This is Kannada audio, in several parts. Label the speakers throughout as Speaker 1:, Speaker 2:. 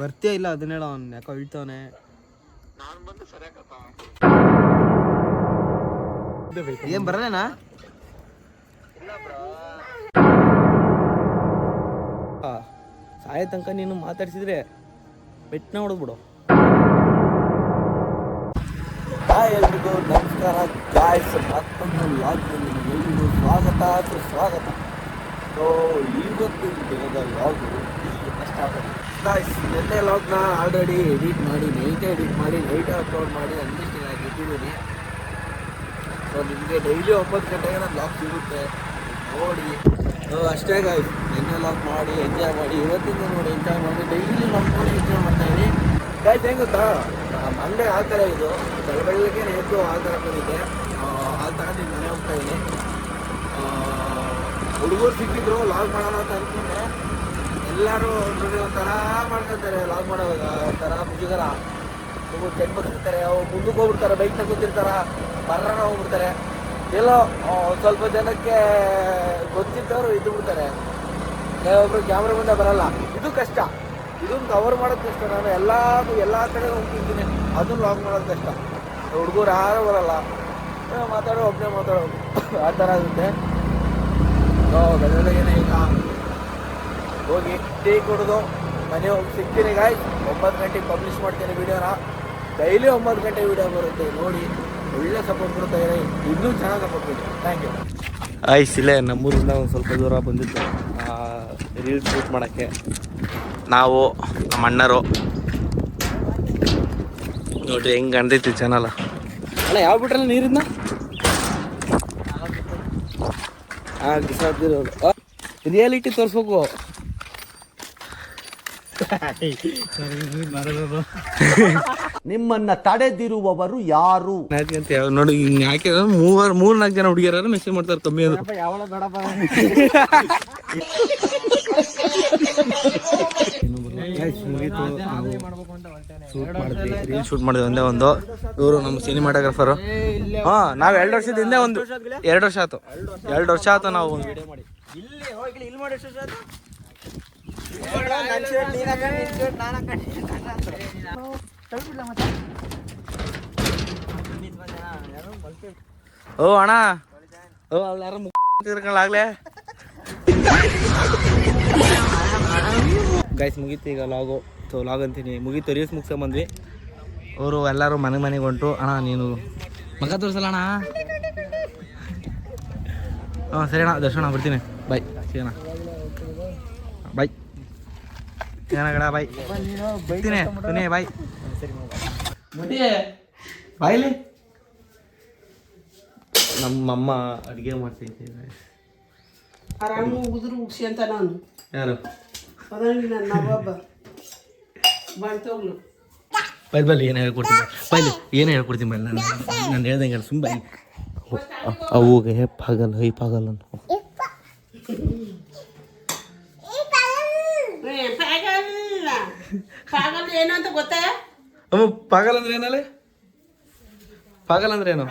Speaker 1: ಬರ್ತೀಯ ಇಲ್ಲ ಅದನ್ನ ಹೇಳ ಅವ್ನು ಯಾಕೋ ಹೇಳ್ತಾವನೆ ಏನ್ ಬರಲೇನಾ? ಸಾಯ ತನಕ ನೀನು ಮಾತಾಡ್ಸಿದ್ರೆ ಬೆಟ್ನ ಹೊಡೆದ್ಬಿಡು. ಹಾಯ್ ಎಲ್ರಿಗೂ ನಮಸ್ಕಾರ. ಗಾಯ್ಸ್ ಮತ್ತೊಂದು ಲಾಗ್ನಲ್ಲಿ ಎಲ್ರಿಗೂ ಸ್ವಾಗತ. ಸ್ವಾಗತ. ಸೊ ಇವತ್ತಿನ ದಿನದ ಲಾಗು ಗಾಯ್ಸ್ ನೆನ್ನೆ ಲಾಗ್ನ ಆಲ್ರೆಡಿ ಎಡಿಟ್ ಮಾಡಿ ನೈಟ್ ಎಡಿಟ್ ಮಾಡಿ ನೈಟ್ ಅಪ್ಲೋಡ್ ಮಾಡಿ ಅನ್ಲಿಸ್ಟಿಂಗ್ ಆಗಿ ಇಟ್ಟಿದ್ದೀನಿ. ಸೊ ನಿಮಗೆ ಡೈಲಿ ಒಂಬತ್ತು ಗಂಟೆಗೆ ನಾನು ಸಿಗುತ್ತೆ, ನೋಡಿ. ಅಷ್ಟೇ ಗಾಯ್ಸ್ ನೆನ್ನೆ ಲಾಗ್ ಮಾಡಿ ಎಂಜಾಯ್ ಮಾಡಿ, ಇವತ್ತಿಂದ ನೋಡಿ ಎಂಜಾಯ್ ಮಾಡಿ ಡೈಲಿ ಲಾಗ್ ಮಾಡಿ ಎಂಜಾಯ್ ಮಾಡ್ತಾ ಇದ್ದೀನಿ. ಗಾಯ್ಸ್ ಹೆಂಗೆ ಗೊತ್ತಾ? ಮಂಡೆ ಆ ಥರ ಇದು. ಬೆಳಬೆಳಗ್ಗೆ ಎದ್ದು ಆ ಥರ ಬಂದಿದೆ. ಆ ಥರ ನಿಮ್ಮ ಮನೆ ಹೋಗ್ತಾ ಇದ್ದೀನಿ. ಹುಡುಗರು ಸಿಕ್ಕಿದ್ರು ಲಾಕ್ ಮಾಡೋಣ ಅಂತ ಅನ್ಕೊಂಡ್ರೆ ಎಲ್ಲರೂ ನೋಡಿ ಒಂಥರ ಲಾಗ್ ಮಾಡೋವಾಗ ಒಂಥರ ಮುಜುಗರ. ಚೆಕ್ ಬರ್ತಿರ್ತಾರೆ, ಅವ್ರು ಮುಂದಕ್ಕೆ ಹೋಗ್ಬಿಡ್ತಾರೆ ಬೈಕ್ ಕೂತಿರ್ತಾರ ಬರ್ರ ಹೋಗ್ಬಿಡ್ತಾರೆ. ಎಲ್ಲೋ ಸ್ವಲ್ಪ ಜನಕ್ಕೆ ಗೊತ್ತಿದ್ದವರು ಇದ್ದು ಬಿಡ್ತಾರೆ ಕೆಲವೊಬ್ರು ಕ್ಯಾಮ್ರಾ ಮುಂದೆ ಬರಲ್ಲ. ಇದು ಕಷ್ಟ. ಇದನ್ನು ಕವರ್ ಮಾಡೋದು ಕಷ್ಟ. ನಾನು ಎಲ್ಲ ಎಲ್ಲ ಕಡೆ ಹೋಗ್ತಿದ್ದೀನಿ ಅದು ಲಾಗ್ ಮಾಡೋದು ಕಷ್ಟ. ಹುಡುಗರು ಯಾರು ಬರಲ್ಲ. ಮಾತಾಡೋ ಒಬ್ಬನೇ ಮಾತಾಡೋ. ಆ ಥರ ಆಗುತ್ತೆ. ಸೊ ಬೆಳಗ್ಗೆನೆ ಈಗ. ಹೋಗಿ ಟೀ ಕುಡಿದು ಮನೆ ಹೋಗಿ ಸಿಗ್ತೀನಿ ಗಾಯ್ ಒಂಬತ್ತು ಗಂಟೆಗೆ ಪಬ್ಲಿಷ್ ಮಾಡ್ತೀನಿ ವಿಡಿಯೋನ ಡೈಲಿ ಒಂಬತ್ತು ಗಂಟೆ ವಿಡಿಯೋ ಬರುತ್ತೆ ನೋಡಿ. ಒಳ್ಳೆ ಸಪೋರ್ಟ್ ಕೊಡ್ತಾ ಇದ್ದಾರೆ ಇನ್ನೂ ಚೆನ್ನಾಗಿ ಸಪೋರ್ಟ್ ಕೊಡಿ. ಥ್ಯಾಂಕ್ ಯು ಆಯ್ಸ್ ಇಲ್ಲೇ ನಮ್ಮೂರಿಂದ ಒಂದು ಸ್ವಲ್ಪ ದೂರ ಬಂದಿತ್ತು ರೀಲ್ಸ್ ಶೂಟ್ ಮಾಡೋಕ್ಕೆ. ನಾವು ನಮ್ಮ ಅಣ್ಣರು. ನೋಡ್ರಿ ಹೆಂಗೆ ಅಂದೈತಿ ಚಾನಲ್ ಅಲ್ಲ ಯಾವ ಬಿಟ್ರಲ್ಲ ನೀರಿಂದ ಹಾಂ ರಿಯಾಲಿಟಿ ತೋರಿಸ್ಬೇಕು.
Speaker 2: ನಿಮ್ಮನ್ನ ತಡೆದಿರುವವರು ಯಾರು?
Speaker 1: ನೋಡಿ ಯಾಕೆ ಹಾಕಿದ್ರೆ ಮೂವರು ಮೂರು ನಾಲ್ಕು ಜನ ಹುಡುಗಿಯರ ಮೆಸೇಜ್ ಮಾಡ್ತಾರೆ ಕಮ್ಮಿ ಅದು ಶೂಟ್ ಮಾಡಿದ್ವಿ ರೀಲ್ ಶೂಟ್ ಮಾಡಿದ್ವಿ ಒಂದೇ ಒಂದು. ಇವರು ನಮ್ಮ ಸಿನಿಮಾಟೋಗ್ರಫರು ಹಾ ನಾವು ಎರಡು ವರ್ಷದ ಹಿಂದೆ ಒಂದು ಎರಡು ವರ್ಷ ಆಯ್ತು. ಎರಡು ವರ್ಷ ಆಯ್ತು ನಾವು ಒಂದು ವಿಡಿಯೋ ಮಾಡಿ. ಓ, ಅಣ್ಣ. ಓ ಅಲ್ಲಿ ಯಾರೋ ಗೈಸ್ ಮುಗೀತು ಈಗ ಲಾಗು ಸೊ ಲಾಗ್ ಅಂತೀನಿ. ಮುಗೀತು ರೀಲ್ಸ್ ಮುಗಿಸ್ಕೊಂಬಂದ್ವಿ ಅವರು ಎಲ್ಲರೂ ಮನೆ ಮನೆಗೆ ಹೊಂಟು ಅಣ್ಣ, ನೀನು ಮಗ ತೋರಿಸಲ್ಲ ಅಣ್ಣ? ಹಾಂ, ಸರಿ ಅಣ್ಣ, ದರ್ಶನ ಬರ್ತೀನಿ. ಬಾಯ್ ಅಣ್ಣ. ಬಾಯ್ ಸಿಗೋಣ ಬಾಯ್. ಬರ್ತೀನಿ ತುನಿ ಬಾಯ್. ಬಾಯ್ಲಿ. ನಮ್ಮಮ್ಮ ಅಡುಗೆ ಮಾಡ್ತೈತೆ
Speaker 3: ಆರಾಮ ಉದುರು ಉಗ್ಸಿ ಅಂತ ನಾನು.
Speaker 1: ಯಾರು? ಬೈಲ್ ಬಲ್ಲಿ ಏನು ಹೇಳ್ಕೊಡ್ತೀನಿ ಬೈಲಿ ಏನು ಹೇಳ್ಕೊಡ್ತೀನಿ ಬಲ್ಲ ನಾನು ನಾನು ಹೇಳ್ದಂಗೆ ಸುಮ್ಮನೆ ಅವು ಹೇ ಪಾಗಲ್ ಹೈ ಪಾಗಲ್ ಅನ್ನು
Speaker 3: ಏ, ಪಾಗಲ್ಲ ಪಾಗಲ್ ಏನು ಅಂತ ಗೊತ್ತಾ?
Speaker 1: ಅಮ್ಮ ಪಾಗಲ್ ಅಂದ್ರೆ ಏನಲ್ಲ ಪಾಗಲ್ ಅಂದ್ರೆ ಏನು?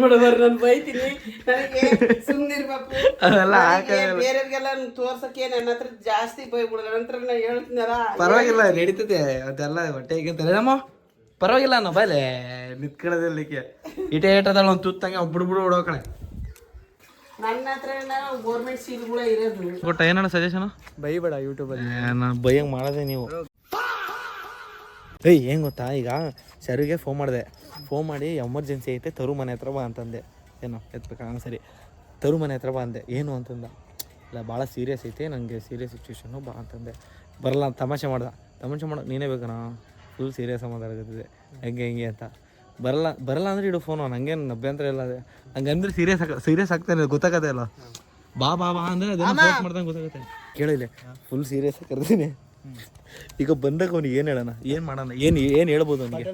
Speaker 3: ನೋಡಬಾರ ನಾನು ಬೈತೀನಿ. ನನಗೆ ಸುಮ್ಮನಿರ್ಬೇಕು
Speaker 1: ಅದೆಲ್ಲ.
Speaker 3: ಬೇರೆಯವ್ರಿಗೆಲ್ಲ ತೋರ್ಸಕ್ಕೆ ನನ್ನ ಹತ್ರ ಜಾಸ್ತಿ ಬೈ ನಂತರ ನಾ ಹೇಳ್ತೀನಲ್ಲ
Speaker 1: ಪರವಾಗಿಲ್ಲ ನಡೀತದೆ. ಅದೆಲ್ಲ ಹೊಟ್ಟೆ ಹೇಗೆ ನಮ್ಮ ಪರವಾಗಿಲ್ಲ ನಾ ಬೈಲೆ. ನಿತ್ಕೊಳ್ಳೋದಿಲ್ಲಕ್ಕೆ ಇಟೇ ಇಟ್ಟದಲ್ಲ ಒಂದು ತುತ್ತಂಗೆ ಬಿಡು ಬಿಡು ಬಿಡೋ ಕಣೆ.
Speaker 3: ನನ್ನ ಹತ್ರ ಗೌರ್ಮೆಂಟ್ ಸೀಲ್ಗಳೇ ಇರೋದು.
Speaker 1: ಕೊಟ್ಟ ಏನಣ್ಣ ಸಜೆಷನ್
Speaker 2: ಬೈಬೇಡ ಯೂಟ್ಯೂಬಲ್ಲಿ
Speaker 1: ನಾನು ಬೈಯಂಗೆ ಮಾಡೋದೆ ನೀವು. ಏಯ್ ಏನು ಗೊತ್ತಾ? ಈಗ ಸರಿಗೆ ಫೋನ್ ಮಾಡಿದೆ. ಫೋನ್ ಮಾಡಿ ಎಮರ್ಜೆನ್ಸಿ ಐತೆ ತರು ಮನೆ ಹತ್ರ ಬಾ ಅಂತಂದೆ. ಏನೋ ಎತ್ಬೇಕಾ? ಸರಿ. ತರು ಮನೆ ಹತ್ರ ಬಾ ಅಂದೆ. ಏನು? ಅಂತಂದ. ಇಲ್ಲ ಭಾಳ ಸೀರಿಯಸ್ ಐತೆ ನನಗೆ ಸೀರಿಯಸ್ ಸಿಚುವೇಶನು ಬಾ ಅಂತಂದೆ. ಬರಲ್ಲ ತಮಾಷೆ ಮಾಡ್ದ. ತಮಾಷೆ ಮಾಡೋ ನೀನೇ ಬೇಕಣ್ಣ ಫುಲ್ ಸೀರಿಯಸ್ ಮಾತಾಡ್ತಿದ್ದೆ ಹೆಂಗೆ ಹೆಂಗೆ ಅಂತ. ಬರಲ್ಲ ಬರಲ್ಲ ಅಂದ್ರೆ ಇಡು ಫೋನು ನಂಗೇನು ಅಭ್ಯಂತರ ಇಲ್ಲ. ಅದೇ ಹಂಗಂದ್ರೆ ಸೀರಿಯಸ್ ಆಗ ಸೀರಿಯಸ್ ಆಗ್ತಾನೆ ಗೊತ್ತಾಗತ್ತೆ ಅಲ್ಲ ಬಾ ಬಾ ಬಾ ಅಂದ್ರೆ ಅದನ್ನ ಫೋರ್ಸ್ ಮಾಡ್ದಂಗೆ ಗೊತ್ತಾಗುತ್ತೆ. ಕೇಳಿಲ್ಲ ಫುಲ್ ಸೀರಿಯಸ್ ಆಗಿ ಕರ್ದೀನಿ. ಈಗ ಬಂದಾಗ ಅವ್ನಿಗೆ ಏನು ಹೇಳೋಣ? ಏನು ಮಾಡೋಣ? ಏನು ಏನು ಹೇಳ್ಬೋದು ಅವನಿಗೆ?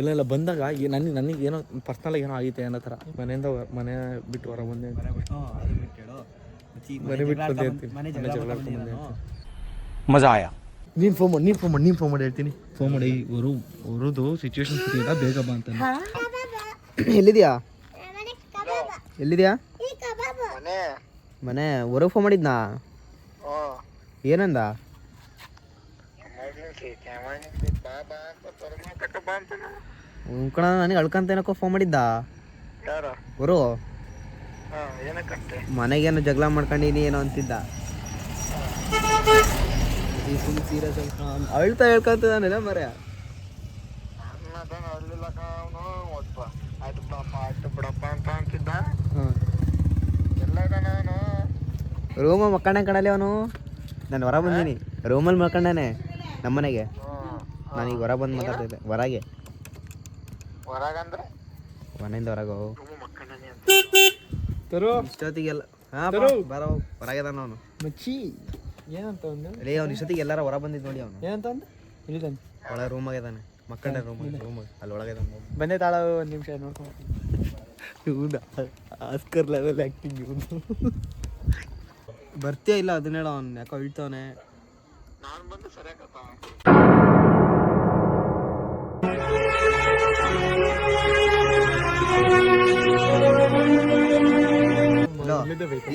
Speaker 1: ಇಲ್ಲ ಇಲ್ಲ ಬಂದಾಗ ನನಗೆ ನನಗೆ ಏನೋ ಪರ್ಸ್ನಲ್ ಏನೋ ಆಗೈತೆ ಅನ್ನೋ ಥರ. ಮನೆಯಿಂದ ಮನೆ ಬಿಟ್ಟು ಹೊರ ಬಂದೆ ಮನೆ ಬಿಟ್ಟು ಬಂದೆ.
Speaker 2: ಮಜಾ ಆಯಾ
Speaker 1: ನೀನು ಫೋನ್ ಮಾಡಿ ನೀನು ಫೋನ್ ಮಾಡಿ ನೀನು ಫೋನ್ ಮಾಡಿ ಹೇಳ್ತೀನಿ. ಫೋನ್ ಮಾಡಿ ಅವರು ಅವರದು ಸಿಚುವೇಶನ್ ಸರಿ ಬೇಗ ಬಾ ಅಂತ
Speaker 4: ಎಲ್ಲಿದ್ಯಾ? ಎಲ್ಲಿದ್ಯಾ? ಮನೆ. ಹೊರಗೆ ಫೋನ್ ಮಾಡಿದ್ನಾ?
Speaker 2: ಏನಂದ? ಉಂಕಣ ನನಗೆ ಅಳ್ಕಂತೇನಕ್ಕೋ ಫೋನ್ ಮಾಡಿದ್ದ?
Speaker 5: ಯಾರ?
Speaker 2: ಗುರು? ಮನೆಗೇನೋ ಜಗಳ ಮಾಡ್ಕೊಂಡಿನಿ ಏನೋ ಅಂತಿದ್ದ. ಸೀರಿಯಸ್ ಅಳ್ತಾ
Speaker 5: ಅವನು ಒಬ್ಬ ಆಯ್ತು ಬಿಡಪ್ಪ ಆಯ್ತು ಬಿಡಪ್ಪ ಅಂತ ಅಂತಿದ್ದ ಎಲ್ಲದ ನಾನು
Speaker 2: ರೂಮ ಮಕ್ಕಂಡ ಕಣಲಿ ಅವನು. ನಾನು ಹೊರ ಬಂದೀನಿ. ರೂಮಲ್ಲಿ ಮಕ್ಕಂಡಾನೆ ನಮ್ಮನೆಗೆ. ನಾನೀಗ ಹೊರ ಬಂದು ಮಾತಾಡ್ತಿದ್ದೆ ಹೊರಗೆ.
Speaker 5: ಹೊರಗಂದ್ರೆ?
Speaker 2: ಮನೆಯಿಂದ ಹೊರಗೆ.
Speaker 5: ಅಂತ.
Speaker 2: ಇಷ್ಟೊತ್ತಿಗೆಲ್ಲ. ಹಾಂ ಬರೋ ಹೊರಗೆದಾನ ಅವನು.
Speaker 1: ಮಚ್ಚಿ. ಏನಂತ ಒಂದು
Speaker 2: ಲೇ ಅವ್ನು ಇಷ್ಟೊತ್ತಿಗೆ ಎಲ್ಲಾರ ಹೊರ ಬಂದಿದ್ದು ನೋಡಿ ಅವನು.
Speaker 1: ಏನಂತ ಅಂದ ಇಲ್ಲಿದ್ದಾನೆ.
Speaker 2: ಒಳಗೆ ರೂಮಾಗೆ ಇದಾನೆ ಮಕ್ಕಂಡ ರೂಮ್ ರೂಮ್ ಅಲ್ಲಿ ಒಳಗೆ
Speaker 1: ಬಂದೆ ತಾಳ ಒಂದು ನಿಮಿಷ ನೋಡ್ಕೊಂಡು
Speaker 2: ಇವ್ನು ಆಸ್ಕರ್ ಲೆವೆಲ್ ಆ್ಯಕ್ಟಿಂಗ್ ಇವನು. ಬರ್ತೀಯ ಇಲ್ಲ ಅದನ್ನ ಹೇಳ ಅವ್ನು ಯಾಕೋ ಇಳ್ತವನೆ.
Speaker 5: ನಾನು ಬಂದು ಸರಿಯಾಗತ್ತ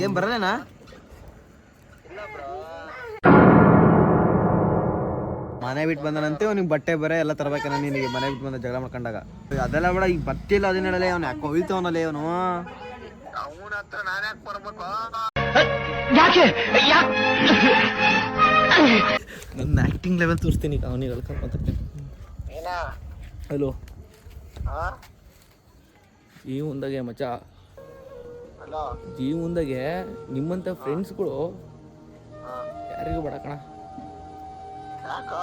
Speaker 2: ಏನ್ ಬರಲೇನಾ? ಮನೆ ಬಿಟ್ಟು ಬಂದನಂತೆ ಅವ್ನಿಗೆ ಬಟ್ಟೆ ಬರೆ ಎಲ್ಲ ತರಬೇಕನ ನಿನಗೆ ಮನೆ ಬಿಟ್ಟು ಬಂದ ಜಗಳ ಮಾಡ್ಕೊಂಡಾಗ. ಅದೆಲ್ಲ ಬೇಡ ಈಗ ಬರ್ತಿಲ್ಲ ಅದನ್ನ ಹೇಳಲೆ ಅವ್ನು ಯಾಕೆ ಹೋಯ್ತವನಲ್ಲೇ ಅವನು?
Speaker 5: ಅವನ ನಾನು ಯಾಕೆ ಬರ್ಬೇಕು?
Speaker 2: ನನ್ನ ಆಕ್ಟಿಂಗ್ ಲೆವೆಲ್ ತೋರಿಸ್ತೀನಿ ಈಗ ಅವನಿಗೆ ಹೇಳ್ಕೊಂಡು ಮಾತಾಡ್ತೀನಿ
Speaker 5: ಏನ?
Speaker 1: ಹಲೋ
Speaker 5: ಈ
Speaker 1: ಮುಂದಾಗೆ ಮಚ್ಚ
Speaker 5: ಅಲ್ಲ
Speaker 1: ಜೀವನದಾಗೆ ನಿಮ್ಮಂಥ ಫ್ರೆಂಡ್ಸ್ಗಳು ಯಾರಿಗೂ ಬೇಡ ಕಣ.
Speaker 5: ಯಾಕ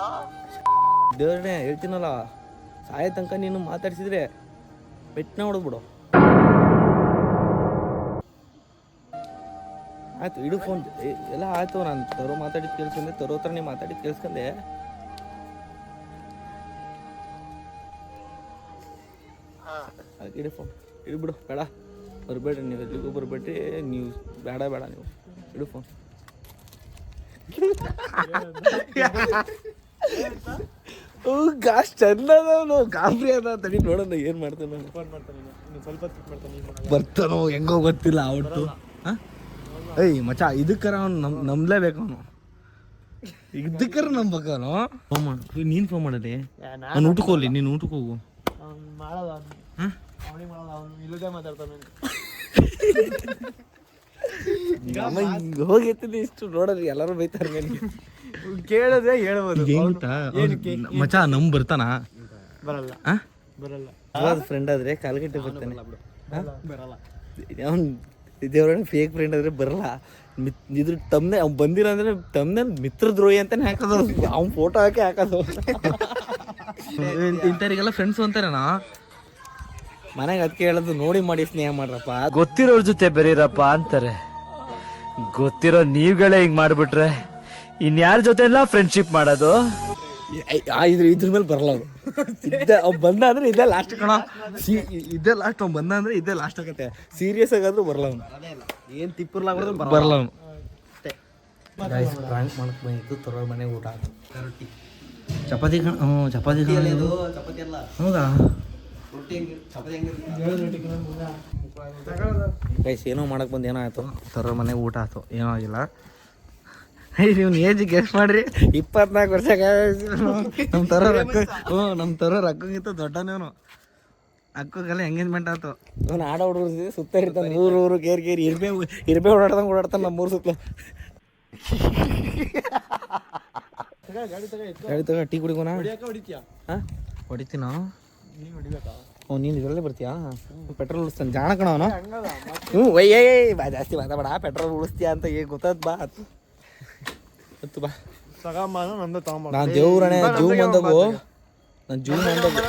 Speaker 1: ದೇವ್ರನ್ನೇ ಹೇಳ್ತೀನಲ್ಲ, ಸಾಯ ತನಕ ನೀನು ಮಾತಾಡ್ಸಿದ್ರೆ ಪೆಟ್ಟನ ಹೊಡೆದ್ಬಿಡು. ಆಯ್ತು, ಇಡು ಫೋನ್ ಎಲ್ಲ ಆಯ್ತು, ನಾನು ತರೋ ಮಾತಾಡಿದ ಕೇಳಿಸ್ಕೊಂಡೆ, ತರೋ ಹತ್ರ ನೀವು ಮಾತಾಡಿದ ಕೇಳಿಸ್ಕೊಂಡೆ. ಇಡು ಫೋನ್ ಇಡ್ಬಿಡು ಬೇಡ ಬರಬೇಡ್ರಿ, ನೀವು ಎಲ್ಲಿಗೂ ಬರಬೇಡ್ರಿ, ನೀವು ಬೇಡ ಬೇಡ ನೀವು. ಇಡು ಫೋನ್ ಗಾಸ್ ಚಂದದವನು ಗಾಬ್ರಿ ಅದ ತಡಿ ನೋಡೋಣ ಏನು ಮಾಡ್ತಾನೆ
Speaker 3: ಸ್ವಲ್ಪ
Speaker 1: ಬರ್ತಾನೋ ಹೆಂಗೋ ಗೊತ್ತಿಲ್ಲ ಅವಟ್ಟು ಏಯ್ ಮಚ ಇದಕ್ಕರ ಅವ್ನು ನಮ್ ನಂಬ್ಲೇಬೇಕು ಅವನು. ಇದಕ್ಕರ ನಂಬಕ ಅವನು. ಫೋನ್ ಮಾಡು. ನೀನು ಫೋನ್ ಮಾಡಲಿ ಅವ್ನು ಊಟಕ್ಕೆ ಹೋಗ್ಲಿ ನೀನು ಊಟಕ್ಕೆ ಹೋಗು.
Speaker 3: ಮಾಡೋದು
Speaker 1: ಹಾಂ?
Speaker 3: ಅವನಿಗೆ ಮಾಡೋದು ಅವನು ಇಲ್ಲದೆ ಮಾತಾಡ್ತಾನೆ.
Speaker 1: ಹಿಂಗ್ ಹೋಗಿರ್ತೀನಿ ಇಷ್ಟು ನೋಡೋದು ಎಲ್ಲರೂ ಬೈತಾರೆ ನನಗೆ.
Speaker 3: ಕೇಳಿದ್ರೆ ಹೇಳ್ಬೋದು.
Speaker 1: ಏನ್ ಗೊತ್ತಾ ಮಚ ನಮ್ ಬರ್ತಾನ?
Speaker 3: ಬರಲ್ಲ.
Speaker 1: ಆ?
Speaker 3: ಬರಲ್ಲ.
Speaker 1: ಫ್ರೆಂಡ್ ಆದ್ರೆ ಕಾಲ್ಗಟ್ಟೆ ಬರ್ತಾನೆ.
Speaker 3: ಬರಲ್ಲ
Speaker 1: ಅವ್ನು ದೇವ್ರಣ್ಣ ಫೇಕ್ ಫ್ರೆಂಡ್ ಆದ್ರೆ ಬರಲ್ಲ. ಮಿತ್ ಇದ್ರ ತಮ್ಮನೆ ಅವ್ನು ಬಂದಿರ ಅಂದ್ರೆ ತಮ್ಮನೆ ಮಿತ್ರ ದ್ರೋಹಿ ಅಂತಾನೆ ಹಾಕೋದು. ಅವ್ನ ಫೋಟೋ ಹಾಕಿ ಹಾಕೋದು. ಇಂಥವ್ರಿಗೆಲ್ಲ ಫ್ರೆಂಡ್ಸ್ ಅಂತಾರಣ ಮನೆಗೆ ಅದಕ್ಕೆ ಹೇಳೋದು ನೋಡಿ ಮಾಡಿ ಸ್ನೇಹ ಮಾಡ್ರಪ್ಪ.
Speaker 6: ಗೊತ್ತಿರೋರ್ ಜೊತೆ ಬೆರೀರಪ್ಪ ಅಂತಾರೆ. ಗೊತ್ತಿರೋ ನೀವ್ಗಳೇ ಹಿಂಗ್ ಮಾಡ್ಬಿಟ್ರೆ. ಇನ್ಯಾರ ಜೊತೆ ಎಲ್ಲ ಫ್ರೆಂಡ್ಶಿಪ್ ಮಾಡೋದು
Speaker 1: ಆ ಇದ್ರ ಇದ್ರ ಮೇಲೆ ಬರಲ್ಲ ಅವ್ನು ಇದ್ದ ಅವ್ನು ಬಂದ ಅಂದ್ರೆ ಇದೇ ಲಾಸ್ಟ್ ಕಣ. ಸಿ ಇದೇ ಲಾಸ್ಟ್ ಅವ್ನು ಬಂದ ಅಂದ್ರೆ ಇದೇ ಲಾಸ್ಟ್ ಆಗತ್ತೆ ಸೀರಿಯಸ್ ಆಗಾದ್ರೂ ಬರಲ್ಲ ಅವ್ನು.
Speaker 2: ಏನ್ ತಿಪ್ಪರ್ಲಾಗ್ಬಿಡ್ದು
Speaker 1: ಬರಲ್ಲ. ಅವ್ನು. ಮಾಡಕ್ ತರೋ ಮನೆಗೆ ಊಟ ಚಪಾತಿ ಕಣ ಹ್ಞೂ ಚಪಾತಿ ಹೌದಾ? ಗೈಸ್ ಏನೋ ಮಾಡಕ್ ಬಂದ ಏನೋ ಆಯ್ತು ತರೋ ಮನೆಗೆ ಊಟ ಆಯ್ತು. ಏನೋ ಆಗಿಲ್ಲ. ಇವ್ನ ನೀವು ಏಜ್ ಗೆಸ್ಟ್ ಮಾಡ್ರಿ. ಇಪ್ಪತ್ನಾಲ್ಕು ವರ್ಷ ನಮ್ಮ ತರೋ ರೊಕ್ಕ ಹ್ಞೂ ನಮ್ಮ ತರೋ ರೊಕ್ಕಗಿಂತ ದೊಡ್ಡನೇವನು ಅಕ್ಕಗೆಲ್ಲ ಎಂಗೇಜ್ಮೆಂಟ್ ಆಯ್ತು. ಅವ್ನು ಆಡ ಹುಡುಗರು ಸುತ್ತ ಇರ್ತಾನೆ. ಊರು ಊರು ಕೇರ್ ಕೇರಿ ಇರ್ಬೇ ಇರ್ಬೇ ಓಡಾಡ್ದಂಗೆ ಓಡಾಡ್ತಾನೆ ನಮ್ಮ ಊರು ಸುತ್ತಲೂ. ಗಾಡಿ ತಗೋ ಟೀ ಕುಡಿಗೋಣ
Speaker 3: ಹೊಡಿತೀನ
Speaker 1: ಹಾಂ? ಹೊಡಿತೀನೋ
Speaker 3: ನೀನು ಹೊಡಿಬೇಕಾ?
Speaker 1: ಅವ್ನು ನೀನು ಇದರಲ್ಲೇ ಬರ್ತೀಯಾ? ಪೆಟ್ರೋಲ್ ಉಳಿಸ್ತಾನೆ. ಜಾಣ ಕಣ ಅವನು ಹ್ಞೂ ಒಯ್ಯೇ ಬಾ ಜಾಸ್ತಿ ಮಾತಾಡ ಪೆಟ್ರೋಲ್ ಉಳಿಸ್ತೀಯಾ ಅಂತ ಈಗ ಗೊತ್ತಾದ್ ಬಾ. ಹತ್ತು ಬಾ. ನಾನು ದೇವ್ರಣೆ ಜೂ ಮಂದಗು. ನಾನು ಜೂ ಮಂದಗು.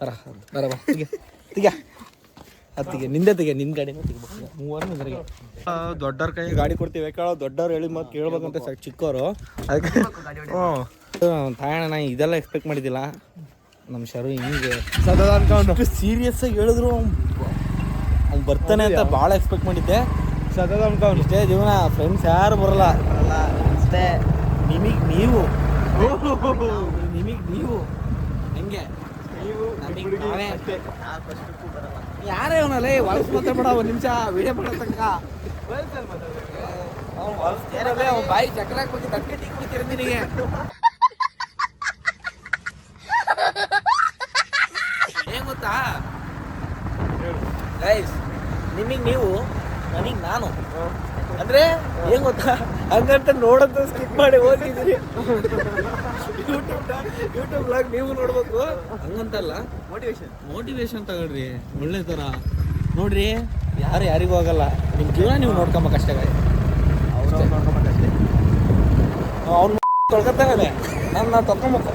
Speaker 1: ಬರ ಬರ ಬಾ. ತಿಗ ತಿಗ ಹತ್ತಿಗೆ ನಿಂದೆ ತೆಗೆ ನಿನ್ನ ಗಾಡಿನ ತೆಗಿಬೇಕು ಮೂವರು ನಿಂದ್ರಿಗೆ ದೊಡ್ಡವ್ರ ಕೈ ಗಾಡಿ ಕೊಡ್ತೀವಿ. ಕೇಳೋ ದೊಡ್ಡವ್ರು ಹೇಳಿ ಮತ್ತೆ ಕೇಳ್ಬೇಕಂತ ಚಿಕ್ಕವರು ಅದಕ್ಕೆ ಹ್ಞೂ ತಾಯಣ್ಣ ನಾ ಇದೆಲ್ಲ ಎಕ್ಸ್ಪೆಕ್ಟ್ ಮಾಡಿದ್ದಿಲ್ಲ. ನಮ್ಮ ಶರು ಹಿಂಗೆ
Speaker 3: ಸದಾ ಅನ್ಕೊಂಡು.
Speaker 1: ಸೀರಿಯಸ್ ಆಗಿ ಹೇಳಿದ್ರು ಅವ್ನು. ಬರ್ತಾನೆ ಅಂತ ಭಾಳ ಎಕ್ಸ್ಪೆಕ್ಟ್ ಮಾಡಿದ್ದೆ.
Speaker 3: ಸದಾ ಅನ್ಕೊಂಡು.
Speaker 1: ಇಷ್ಟೇ ಜೀವನ ಫ್ರೆಂಡ್ಸ್ ಯಾರು ಬರಲ್ಲ. ಅಷ್ಟೇ. ನಿಮಗೆ ನೀವು. ನಿಮಗೆ ನೀವು. ಹೆಂಗೆ. ಯಾರೇ ಅವನಲ್ಲ ಮಾತ್ರ ಮಾತಾಡ್ಬೇಡ ಒಂದು ನಿಮಿಷ ವಿಡಿಯೋ ಮಾಡೋ ತನಕ. ಅವ್ನ್ ಬಾಯಿ ಚಕ್ರಾಕ್ ಹೋಗಿ ತಟ್ಟೆ ಟೀ ತಿರ್ತೀನಿ ನಿನಗೆ ಏನ್ ಗೊತ್ತಾ ಗೈಸ್ ನಿಮಗೆ ನೀವು ನನಗೆ ನಾನು ಅಂದ್ರೆ ಏನ್ ಗೊತ್ತಾ ಹಂಗಂತ ನೋಡಂತ ಸ್ಕಿಪ್ ಮಾಡಿ ಓದಿದ್ರಿ ಯೂಟ್ಯೂಬ್ ಯೂಟ್ಯೂಬ್ ಬ್ಲಾಗ್ ನೀವು ನೋಡ್ಬೇಕು ಹಂಗಂತಲ್ಲ ಮೋಟಿವೇಶನ್ ಮೋಟಿವೇಶನ್ ತಗೊಳ್ರಿ ಒಳ್ಳೆ ತರ ನೋಡ್ರಿ ಯಾರು ಯಾರಿಗೂ ಆಗಲ್ಲ ನಿಮ್ ಜೀವನ ನೀವು ನೋಡ್ಕೊಬೇಕಷ್ಟೇ ಗಾಯ ಅವ್ನು ತೊಳ್ಕೊತಾನೆ ನಾನು ನಾವು ತೊಳ್ಕೊಬೇಕು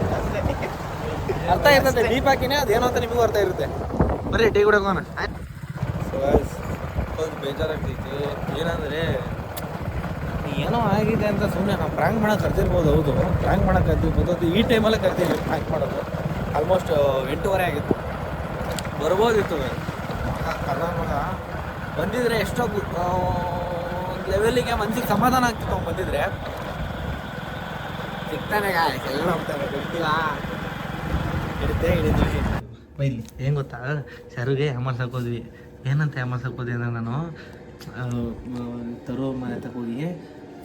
Speaker 1: ಅರ್ಥ ಇರ್ತದೆ ಡೀಪ್ ಹಾಕಿನೇ ಅದೇನೋ ಅಂತ ನಿಮಗೂ ಅರ್ಥ ಇರುತ್ತೆ. ಬರೀ ಟೀ ಕುಡಿಯೋಣ ಸೊ ಬೇಜಾರಾಗ್ತೈತಿ ಏನಂದ್ರೆ ಏನೋ ಆಗಿದೆ ಅಂತ ಸುಮ್ಮನೆ ನಾವು ಪ್ರಾಂಕ್ ಮಾಡೋಕೆ ಕರ್ತಿರ್ಬೋದು ಹೌದು. ಪ್ರಾಂಕ್ ಮಾಡೋಕೆ ಕರ್ತಿರ್ಬೋದು ಅದು ಈ ಟೈಮಲ್ಲೇ ಕರ್ತೀವಿ ಪ್ರಾಂಕ್ ಮಾಡೋದು. ಆಲ್ಮೋಸ್ಟ್ ಎಂಟೂವರೆ ಆಗಿತ್ತು. ಬರ್ಬೋದಿತ್ತು ಕರ್ನಾಟಕ ಮಗ ಬಂದಿದ್ರೆ ಎಷ್ಟೋ ಒಂದು ಲೆವೆಲಿಗೆ ಮನ್ಸಿಗೆ ಸಮಾಧಾನ ಆಗ್ತಿತ್ತು ಅವ್ನು ಬಂದಿದ್ರೆ. ಸಿಗ್ತಾನೆ ಎಲ್ಲ ಹೋಗ್ತಾನೆ ಗೊತ್ತಿಲ್ಲ. ಬೈಲಿ ಏನು ಗೊತ್ತಾ? ಸರ್ಗೆ ಅಮರ್ಸ್ ಹೋದ್ವಿ. ಏನಂತ ಅಮರ್ಸ್ ಹೋದೆ ಅಂದ್ರೆ ನಾನು ತರೋ ಮನೆ ಹತ್ರಕ್ಕೆ ಹೋಗಿ,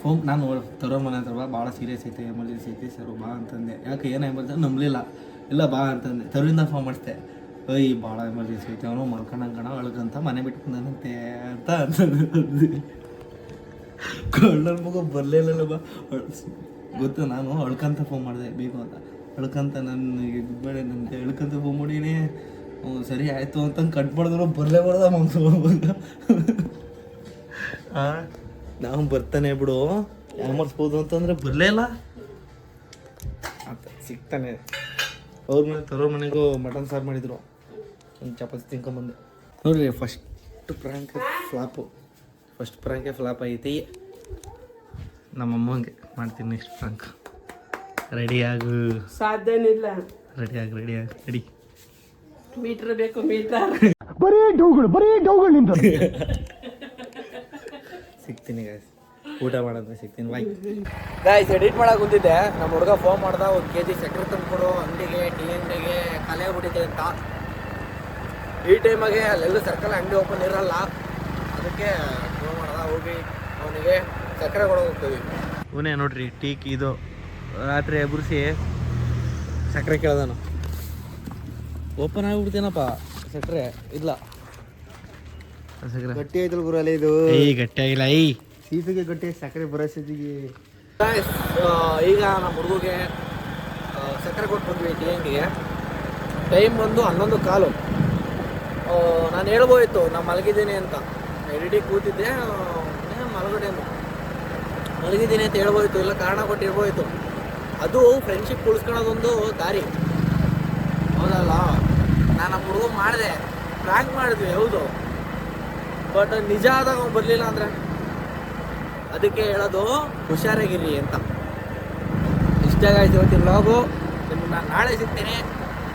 Speaker 1: ಫೋನ್ ನಾನು ತರೋ ಮನೆ ಹತ್ರ ಬಾ, ಭಾಳ ಸೀರಿಯಸ್ ಐತೆ ಎಮರ್ಜೆನ್ಸಿ ಐತಿ, ಸರ್ ಬಾ ಅಂತಂದೆ. ಯಾಕೆ ಏನು ಎಮರ್ಜೆನ್ಸಿ ನಂಬಲಿಲ್ಲ. ಇಲ್ಲ, ಬಾ ಅಂತಂದೆ. ತರುವಿಂದ ಫೋನ್ ಮಾಡಿಸ್ದೆ. ಅಯ್ಯ ಭಾಳ ಎಮರ್ಜೆನ್ಸಿ ಐತೆ, ಅವನು ಮಲ್ಕೊಂಡಂಗಣ ಅಳ್ಕಂತ ಮನೆ ಬಿಟ್ಕೊಂಡಂತೆ ಅಂತ ಅಂತಂದು. ಕಳ್ಳನ ಮಗ ಬರಲಿಲ್ಲ ಬಾ ಗೊತ್ತು, ನಾನು ಅಳ್ಕಂತ ಫೋನ್ ಮಾಡಿದೆ, ಬೇಕು ಅಂತ. ಬೇಡ ನನ್ನ ಅಳ್ಕಂತ ಫೋನ್ ಮಾಡೀನಿ ಹ್ಞೂ ಸರಿ ಆಯಿತು ಅಂತ ಕಟ್ ಮಾಡಿದ್ರು ಬರಲೇ ಬರ್ದ ಮನ್ಸು ನಾವು ಬರ್ತಾನೆ ಬಿಡು. ಯಾಮರ್ಸ್ಬೋದು ಅಂತಂದ್ರೆ ಬರಲೇ ಇಲ್ಲ. ಅಂತ ಸಿಗ್ತಾನೆ. ಅವ್ರ ಮನೆ ತರೋ ಮನೆಗೂ ಮಟನ್ ಸಾರು ಮಾಡಿದ್ರು. ಒಂದು ಚಪಾತಿ ತಿನ್ಕೊಂಬಂದೆ. ನೋಡ್ರಿ ಫಸ್ಟ್ ಪ್ರ್ಯಾಂಕ್ ಫ್ಲಾಪು ಫಸ್ಟ್ ಪ್ರ್ಯಾಂಕೆ ಫ್ಲಾಪ್ ಐತಿ. ನಮ್ಮ ಅಮ್ಮಂಗೆ ಮಾಡ್ತೀನಿ ನೆಕ್ಸ್ಟ್ ಪ್ರ್ಯಾಂಕ್ ರೆಡಿ ಆಗು
Speaker 3: ಸಾಧ್ಯನಿಲ್ಲ.
Speaker 1: ರೆಡಿ ಆಗಿ ರೆಡಿ. ಆಗಿ ರೆಡಿ
Speaker 3: ಮೀಟರ್. ಬೇಕು ಮೀಟರ್
Speaker 1: ಸಿಗ್ತೀನಿ ಗಾಯ್ಸ್ ಊಟ ಮಾಡೋದ್ರೆ ಸಿಗ್ತೀನಿ ಬಾಯ್ ಗಾಯ್ಸ್ ಎಡಿಟ್ ಮಾಡಕ್ಕೆ ಕುಂತಿದ್ದೆ. ನಮ್ಮ ಹುಡುಗ ಫೋನ್ ಮಾಡ್ದ ಒಂದು ಕೆ ಜಿ ಸಕ್ಕರೆ ತಂದ್ಕೊಡು ಅಂಗಡಿಗೆ ಟಿ ಅಂಗಡಿಗೆ ಕಲೆ ಬಿಟ್ಟಿದೆ ಅಂತ. ಈ ಟೈಮಾಗೆ ಅಲ್ಲೆಲ್ಲೂ ಸರ್ಕಲ್ ಅಂಗಡಿ ಓಪನ್ ಇರಲ್ಲ. ಅದಕ್ಕೆ ಫೋನ್ ಮಾಡ್ದ ಹೋಗಿ ಅವನಿಗೆ ಸಕ್ಕರೆ ಕೊಡೋಕೆ ಹೋಗ್ತೀವಿ. ಇವನೇ ನೋಡ್ರಿ ಟೀಕ್ ಇದು. ರಾತ್ರಿ ಎಬ್ರಿಸಿ ಸಕ್ಕರೆ ಕೇಳ್ದಾನು. ಓಪನ್ ಆಗಿಬಿಡ್ತೇನಪ್ಪ ಸಕ್ಕರೆ. ಇಲ್ಲ. ಸಕ್ಕರೆ.
Speaker 2: ಗಟ್ಟಿ ಐತಲ್ ಗುರು ಇದು. ಇದು
Speaker 1: ಗಟ್ಟಿ ಆಗಿಲ್ಲ ಐ
Speaker 2: ಸೀಸಿಗೆ ಗಟ್ಟಿ ಸಕ್ಕರೆ ಬರೋ ಸ್ಥಿತಿಗೆ.
Speaker 1: ಈಗ ನಮ್ಮ ಹುಡುಗಿಗೆ ಸಕ್ಕರೆ ಕೊಟ್ಟು ಬಂದ್ವಿ ಟಿ ಟೈಮ್ ಬಂದು ಹನ್ನೊಂದು ಕಾಲು. ನಾನು ಹೇಳ್ಬೋಯ್ತು ನಾನು ಮಲಗಿದ್ದೀನಿ ಅಂತ. ರೆಡಿ ಕೂತಿದ್ದೆ ಮಲಗಡೆ ಮಲಗಿದ್ದೀನಿ ಅಂತ ಹೇಳ್ಬೋಯ್ತು ಇಲ್ಲ ಕಾರಣ ಕೊಟ್ಟಿರ್ಬೋಯ್ತು ಅದು ಫ್ರೆಂಡ್ಶಿಪ್ ಉಳಿಸ್ಕೊಳ್ಳೋದೊಂದು ದಾರಿ. ಹೌದಲ್ಲ? ನಾನು ನಮ್ಮ ಹುಡುಗ ಮಾಡಿದೆ. ಪ್ರ್ಯಾಂಕ್ ಮಾಡಿದ್ವಿ, ಹೌದು. ಬಟ್ ನಿಜ ಆದಾಗ ಅವ್ನು ಬರಲಿಲ್ಲ ಅಂದರೆ? ಅದಕ್ಕೆ ಹೇಳೋದು ಹುಷಾರಾಗಿರಿ ಅಂತ. ಇಷ್ಟ ಆಯ್ತು ಇವತ್ತಿನ ಲಾಗು ನಿಮ್ಗೆ ನಾನು ನಾಳೆ ಸಿಗ್ತೀನಿ.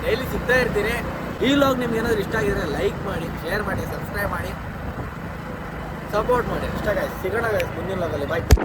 Speaker 1: ಡೈಲಿ ಸಿಗ್ತಾ ಇರ್ತೀನಿ. ಈ ಲಾಗ್ ನಿಮ್ಗೆ ಏನಾದರೂ ಇಷ್ಟ ಆಗಿದ್ರೆ ಲೈಕ್ ಮಾಡಿ ಶೇರ್ ಮಾಡಿ ಸಬ್ಸ್ಕ್ರೈಬ್ ಮಾಡಿ. ಸಪೋರ್ಟ್ ಮಾಡಿ. ಇಷ್ಟ ಗಾಯ್ಸ್ ಸಿಗೋಣ ಮುಂದಿನ ಲಾಗಲ್ಲಿ ಬಾಯ್